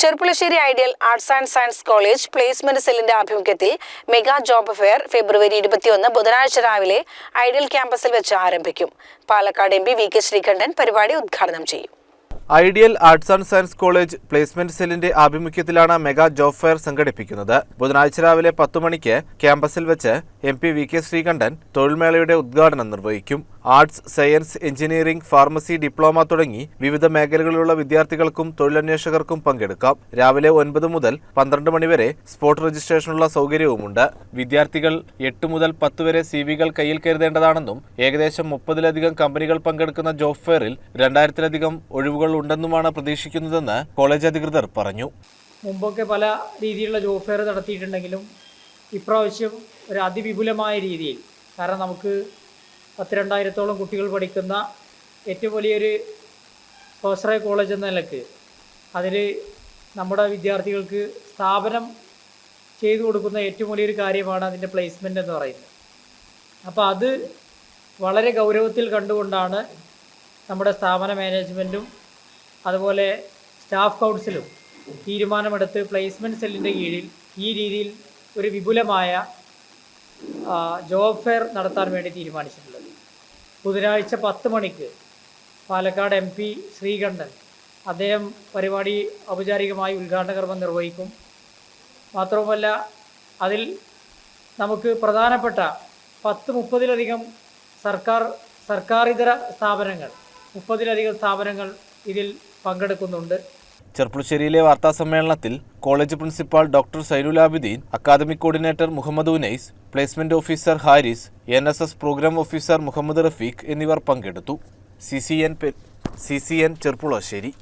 Cherpulassery Ideal Arts and Science College placement സെല്ലിന്റെ ആഭിമുഖ്യത്തിൽ mega job fair ഫെബ്രുവരി ഇരുപത്തിയൊന്ന് ബുധനാഴ്ച രാവിലെ ഐഡിയൽ ക്യാമ്പസിൽ വെച്ച് ആരംഭിക്കും. Palakkad M P V K Sreekandan പരിപാടി ഉദ്ഘാടനം ചെയ്യും. Ideal Arts and Science College placement സെല്ലിന്റെ ആഭിമുഖ്യത്തിലാണ് മെഗാ ജോബ് ഫെയർ സംഘടിപ്പിക്കുന്നത്. ബുധനാഴ്ച രാവിലെ പത്തു മണിക്ക് ക്യാമ്പസിൽ വെച്ച് M P V K Sreekandan തൊഴിൽമേളയുടെ ഉദ്ഘാടനം നിർവഹിക്കും. Arts science engineering pharmacy diploma തുടങ്ങി വിവിധ മേഖലകളിലുള്ള വിദ്യാർത്ഥികൾക്കും തൊഴിലന്വേഷകർക്കും പങ്കെടുക്കാം. രാവിലെ ഒൻപത് മുതൽ പന്ത്രണ്ട് മണിവരെ സ്പോട്ട് രജിസ്ട്രേഷനുള്ള സൗകര്യവുമുണ്ട്. വിദ്യാർത്ഥികൾ എട്ട് മുതൽ പത്ത് വരെ സി വികൾ കയ്യിൽ കരുതേണ്ടതാണെന്നും ഏകദേശം മുപ്പതിലധികം കമ്പനികൾ പങ്കെടുക്കുന്ന ജോബ് ഫെയറിൽ രണ്ടായിരത്തിലധികം ഒഴിവുകൾ ഉണ്ടെന്നുമാണ് പ്രതീക്ഷിക്കുന്നതെന്ന് കോളേജ് അധികൃതർ പറഞ്ഞു. മുമ്പൊക്കെ പല രീതിയിലുള്ള ജോബ് ഫെയർ നടത്തിയിട്ടുണ്ടെങ്കിലും ഇപ്രാവശ്യം ഒരു അതിവിപുലമായ രീതിയിൽ കാരണം നമുക്ക് പത്ത് രണ്ടായിരത്തോളം കുട്ടികൾ പഠിക്കുന്ന ഏറ്റവും വലിയൊരു സ്വാശ്രയ കോളേജ് എന്ന നിലയ്ക്ക് അതിൽ നമ്മുടെ വിദ്യാർത്ഥികൾക്ക് സ്ഥാപനം ചെയ്തു കൊടുക്കുന്ന ഏറ്റവും വലിയൊരു കാര്യമാണ് അതിന്റെ പ്ലേസ്മെന്റ് എന്ന് പറയുന്നത്. അപ്പോൾ അത് വളരെ ഗൗരവത്തിൽ കണ്ടുകൊണ്ടാണ് നമ്മുടെ സ്ഥാപന മാനേജ്മെന്റും അതുപോലെ സ്റ്റാഫ് കൗൺസിലും തീരുമാനമെടുത്ത് പ്ലേസ്മെന്റ് സെല്ലിന്റെ കീഴിൽ ഈ രീതിയിൽ ഒരു വിപുലമായ ജോബ് ഫെയർ നടത്താൻ വേണ്ടി തീരുമാനിച്ചിട്ടുള്ളത്. ബുധനാഴ്ച പത്ത് മണിക്ക് പാലക്കാട് എം പി ശ്രീകണ്ഠൻ അദ്ദേഹം പരിപാടി ഔപചാരികമായി ഉദ്ഘാടന കർമ്മം നിർവഹിക്കും. മാത്രവുമല്ല അതിൽ നമുക്ക് പ്രധാനപ്പെട്ട പത്ത് മുപ്പതിലധികം സർക്കാർ സർക്കാരിതര സ്ഥാപനങ്ങൾ മുപ്പതിലധികം സ്ഥാപനങ്ങൾ ഇതിൽ പങ്കെടുക്കുന്നുണ്ട്. ചെർപ്പുളശ്ശേരിയിലെ വാർത്താ സമ്മേളനത്തിൽ college principal doctor Zainulabideen academic coordinator Muhammad Unais placement officer Haris N S S program officer Muhammad Rafeeq എന്നിവർ പങ്കെടുത്തു. C C N Cherpulassery.